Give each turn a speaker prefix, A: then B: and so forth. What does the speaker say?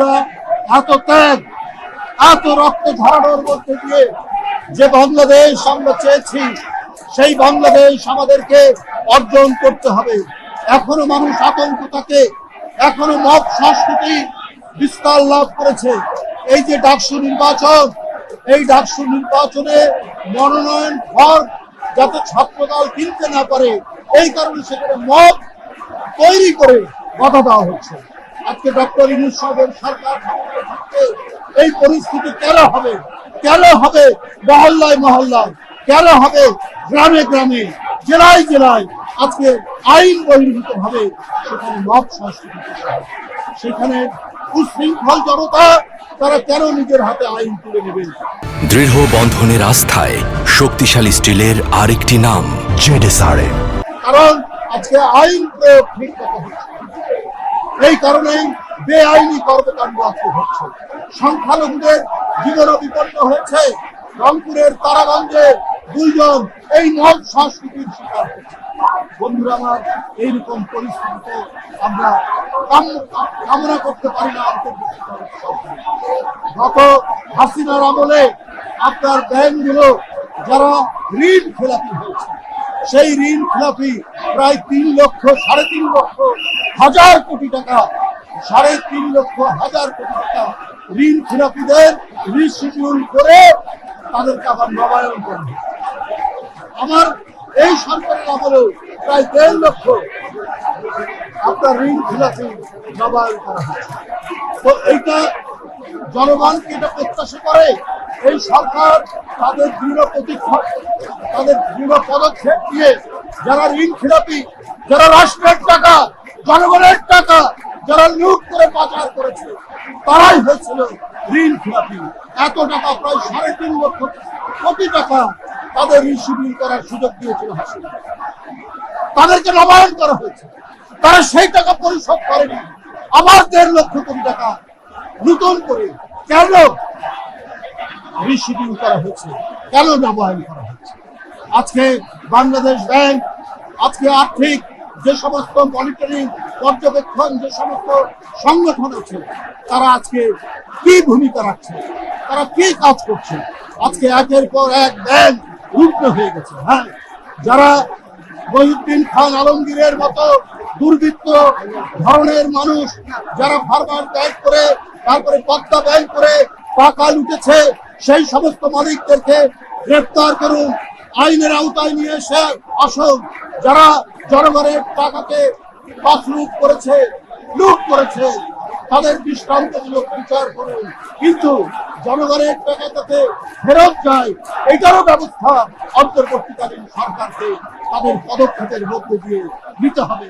A: আমরা এত ত্যাগ এত রক্ত ঝরানোর মধ্যে দিয়ে যে বাংলাদেশ আমরা চেয়েছি, সেই বাংলাদেশ আমাদেরকে অর্জন করতে হবে। এখনও মানুষ আতঙ্ক থাকে, এখনও মব সংস্কৃতি বিস্তার লাভ করেছে। এই যে ডাকসু নির্বাচন, এই ডাকসু নির্বাচনে মনোনয়ন ফর্ম যাতে ছাত্রদল কিনতে না পারে, এই কারণে সেখানে মব তৈরি করে বাধা দেওয়া হচ্ছে। আজকে ডক্টর ইনুস সাহেবের সরকার এই পরিস্থিতি কেন হবে? কেন হবে মহল্লায় মহল্লায়? কেন হবে গ্রামে গ্রামে? জেলায় জেলায় আজকে আইন বহির্ভূত ভাবে সেখানে মব সংস্কৃতি সেখানে উশৃঙ্খল জনতা তারা কেন নিজের হাতে আইন তুলে নেবেন
B: দৃঢ় বন্ধনের আস্থায় শক্তিশালী স্টিলের আরেকটি নাম জেডেসআরএম।
A: কারণ আজকে আইন প্রয়োগ ঠিক মতো হচ্ছে। এই কারণেই বেআইনি কর্মকাণ্ড আজকে হচ্ছে। সংখ্যালঘুদের জীবনও বিপন্ন হয়েছে। রংপুরের তারাগঞ্জে দুইজন এই মদ সংস্কৃতির শিকার বন্ধুরা আমার, এইরকম পরিস্থিতিতে আমরা কাম- কামনা করতে পারি না গত হাসিনার আমলে আপনার ব্যাংকগুলো যারা ঋণ খেলাপি হয়েছে, সেই ঋণ খেলাপি প্রায় তিন লক্ষ, সাড়ে তিন লক্ষ হাজার কোটি টাকা, সাড়ে তিন লক্ষ হাজার কোটি টাকা ঋণ খেলাপিদের রিশিডিউল করে তাদেরকে আবার নবায়ন করবে। আমার এই সরকারের আমলেও প্রায় দেড় লক্ষ আপনার ঋণ খেলাপি নবায়ন করা হয়েছে তো এইটা জনগণ কি এটা প্রত্যাশা করে, এই সরকার তাদের দৃঢ় প্রতিক্ষা তাদের দৃঢ় পদক্ষেপ দিয়ে যারা ঋণ খেলাপি, যারা রাষ্ট্রের টাকা জনগণের টাকা যারা লুট করে পাচার করেছে, তারাই হয়েছিল ঋণ খেলাপি। এত টাকা প্রায় সাড়ে তিন লক্ষ কোটি টাকা তাদের ঋণ শিবির করার সুযোগ দিয়েছিল হাসিনা। তাদেরকে নবায়ন করা হয়েছে। তারা সেই টাকা পরিশোধ করেনি। আবার দেড় লক্ষ কোটি টাকা নতুন করে কেন রিসিডিং করা হয়েছে? কেন নবায়ন করা হয়েছে? আজকে বাংলাদেশ ব্যাংক, আজকে আর্থিক যে সমস্ত মনিটরিং পর্যবেক্ষণ, যে সমস্ত সংগঠন আছে, তারা আজকে কি ভূমিকা রাখছে? তারা কি কাজ করছে? আজকে একের পর এক ব্যাংক রুগ্ন হয়ে গেছে। হ্যাঁ যারা মহিউদ্দিন খান আলমগীরের মতো দুর্বৃত্ত ধরনের মানুষ, যারা ফার্মার ব্যাংক করে, তারপরে পদ্মা ব্যাংক করে টাকা লুটেছে, সেই সমস্ত মালিকদেরকে গ্রেপ্তার করুন। আইনের আওতায় নিয়ে এসে আসুন যারা জনগণের টাকাকে পাসলুট করেছে, লুট করেছে, তাদের দৃষ্টান্তমূলক বিচার করুন। কিন্তু জনগণের টাকা যাতে ফেরত যায়, এটারও ব্যবস্থা অন্তর্বর্তীকালীন সরকারকে তাদের পদক্ষেপের মধ্যে দিয়ে নিতে হবে।